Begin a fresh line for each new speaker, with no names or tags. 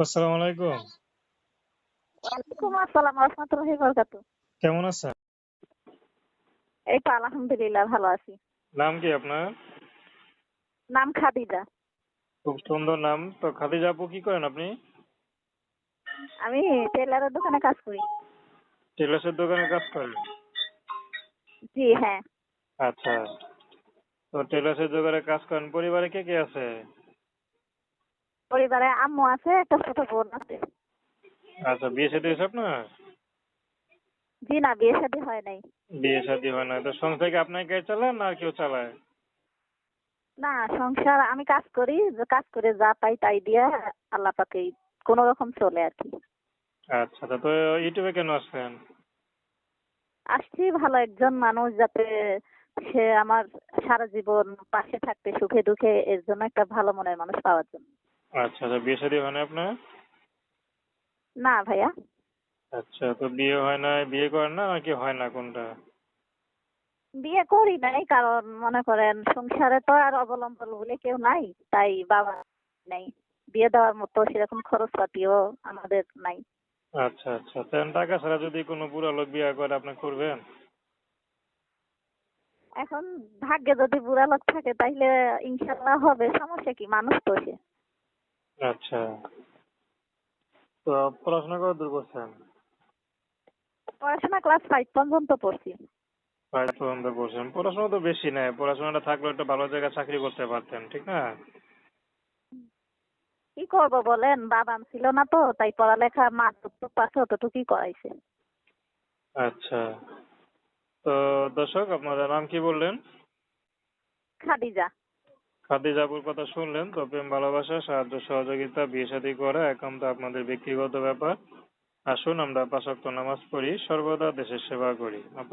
আসসালামু আলাইকুম।
ওয়ালাইকুম আসসালাম রহমতুল্লাহি বরকাতু
কেমন আছেন?
এই তো আলহামদুলিল্লাহ ভালো আছি।
নাম কি আপনার?
নাম খাদিজা।
খুব সুন্দর নাম। তো খাদিজা আপু কি করেন আপনি?
আমি টেলারের দোকানে কাজ করি।
টেলার্সের দোকানে কাজ করেন?
জি হ্যাঁ।
আচ্ছা। তো টেলার্সের দোকানে কাজ করেন। পরিবারে কে কে আছে?
পরিবারে আম্মু আছে একটা ছোট বোন আছে।
আচ্ছা বিয়ে শাদী হয়েছে আপনার?
জি না বিয়ে শাদী হয় নাই।
বিয়ে শাদী হয় না তো সংসার কি আপনার কে চালান না কেউ চালায়?
না সংসার আমি কাজ করি যে কাজ করে যা পাই তাই দিয়ে আল্লাহ পাকে কোন রকম চলে আর কি।
আচ্ছা তা তো ইউটিউবে কেন আসছেন?
আসছি ভালো একজন মানুষ যাতে সে আমার সারা জীবন পাশে থাকতে সুখে দুঃখে এর জন্য একটা ভালো মনের মানুষ পাওয়ার জন্য।
আচ্ছা আচ্ছা বিয়ে শাদী হয় না আপনার?
না ভাইয়া।
আচ্ছা তো বিয়ে হয় না বিয়ে করেন না নাকি হয় না কোনটা?
বিয়ে করি নাই কারণ মনে করেন সংসারে তো আর অবলম্বন বলে কেউ নাই তাই বাবা নাই। বিয়ে দেওয়ার মতো সেরকম খরচপাতিও আমাদের নাই।
আচ্ছা আচ্ছা তেন টাকা ছাড়া যদি কোনো বুড়া লোক বিয়ে করে আপনি করবেন?
এখন ভাগ্যে যদি বুড়া লোক থাকে তাইলে ইনশাল্লাহ হবে সমস্যা কি? মানুষ তো সে।
আচ্ছা। তো পড়াশোনা কত দূর করছেন?
পড়াশোনা ক্লাস ফাইভ পর্যন্ত পড়ছি।
ফাইভ পর্যন্ত পড়ছেন। পড়াশোনা তো বেশি নাই পড়াশোনাটা থাকলে একটা ভালো জায়গায় চাকরি করতে পারতেন ঠিক না?
কি করব বলেন বাবা ছিল না তো তাই পড়ালেখা মা যতটুকু পাশে অতটুকুই করাইছে।
আচ্ছা। তো দর্শক আপনার নাম কি বললেন?
খাদিজা।
খাদিজাপুর কথা শুনলেন, তো প্রেম, ভালোবাসা, সাহায্য, সহযোগিতা, বিয়ে শাদী করা একান্ত আপনাদের ব্যক্তিগত ব্যাপার। আসুন আমরা পাঁচ নামাজ পড়ি, সর্বদা দেশের সেবা করি।